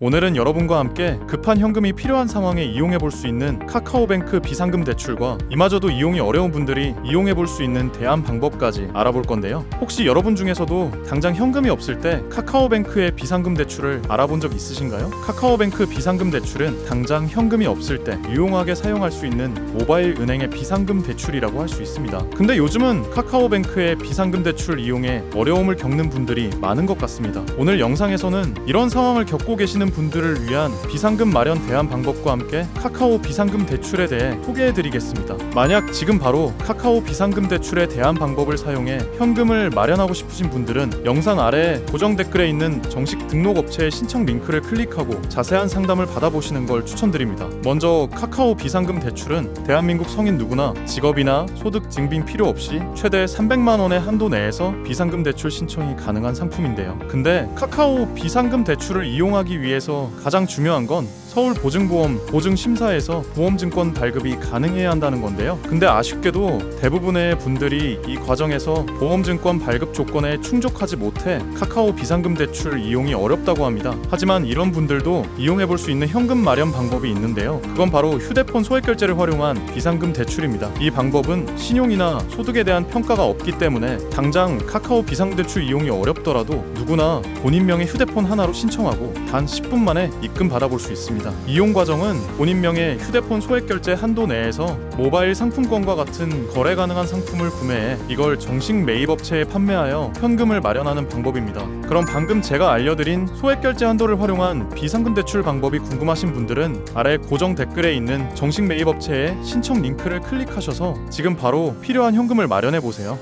오늘은 여러분과 함께 급한 현금이 필요한 상황에 이용해 볼 수 있는 카카오뱅크 비상금 대출과 이마저도 이용이 어려운 분들이 이용해 볼 수 있는 대안 방법까지 알아볼 건데요. 혹시 여러분 중에서도 당장 현금이 없을 때 카카오뱅크의 비상금 대출을 알아본 적 있으신가요? 카카오뱅크 비상금 대출은 당장 현금이 없을 때 유용하게 사용할 수 있는 모바일 은행의 비상금 대출이라고 할 수 있습니다. 근데 요즘은 카카오뱅크의 비상금 대출을 이용해 어려움을 겪는 분들이 많은 것 같습니다. 오늘 영상에서는 이런 상황을 겪고 계시는 분들을 위한 비상금 마련 대안 방법과 함께 카카오 비상금 대출에 대해 소개해 드리겠습니다. 만약 지금 바로 카카오 비상금 대출의 대안 방법을 사용해 현금을 마련하고 싶으신 분들은 영상 아래 고정 댓글에 있는 정식 등록 업체의 신청 링크를 클릭하고 자세한 상담을 받아보시는 걸 추천드립니다. 먼저 카카오 비상금 대출은 대한민국 성인 누구나 직업이나 소득 증빙 필요 없이 최대 300만 원의 한도 내에서 비상금 대출 신청이 가능한 상품인데요. 근데 카카오 비상금 대출을 이용하기 위해 서 가장 중요한 건 서울 보증보험 보증심사에서 보험증권 발급이 가능해야 한다는 건데요. 근데 아쉽게도 대부분의 분들이 이 과정에서 보험증권 발급 조건에 충족하지 못해 카카오 비상금 대출 이용이 어렵다고 합니다. 하지만 이런 분들도 이용해 볼 수 있는 현금 마련 방법이 있는데요. 그건 바로 휴대폰 소액 결제를 활용한 비상금 대출입니다. 이 방법은 신용이나 소득에 대한 평가가 없기 때문에 당장 카카오 비상대출 이용이 어렵더라도 누구나 본인 명의 휴대폰 하나로 신청하고 단 10분 만에 입금 받아볼 수 있습니다. 이용 과정은 본인명의 휴대폰 소액 결제 한도 내에서 모바일 상품권과 같은 거래 가능한 상품을 구매해 이걸 정식 매입 업체에 판매하여 현금을 마련하는 방법입니다. 그럼 방금 제가 알려드린 소액 결제 한도를 활용한 비상금 대출 방법이 궁금하신 분들은 아래 고정 댓글에 있는 정식 매입 업체의 신청 링크를 클릭하셔서 지금 바로 필요한 현금을 마련해 보세요.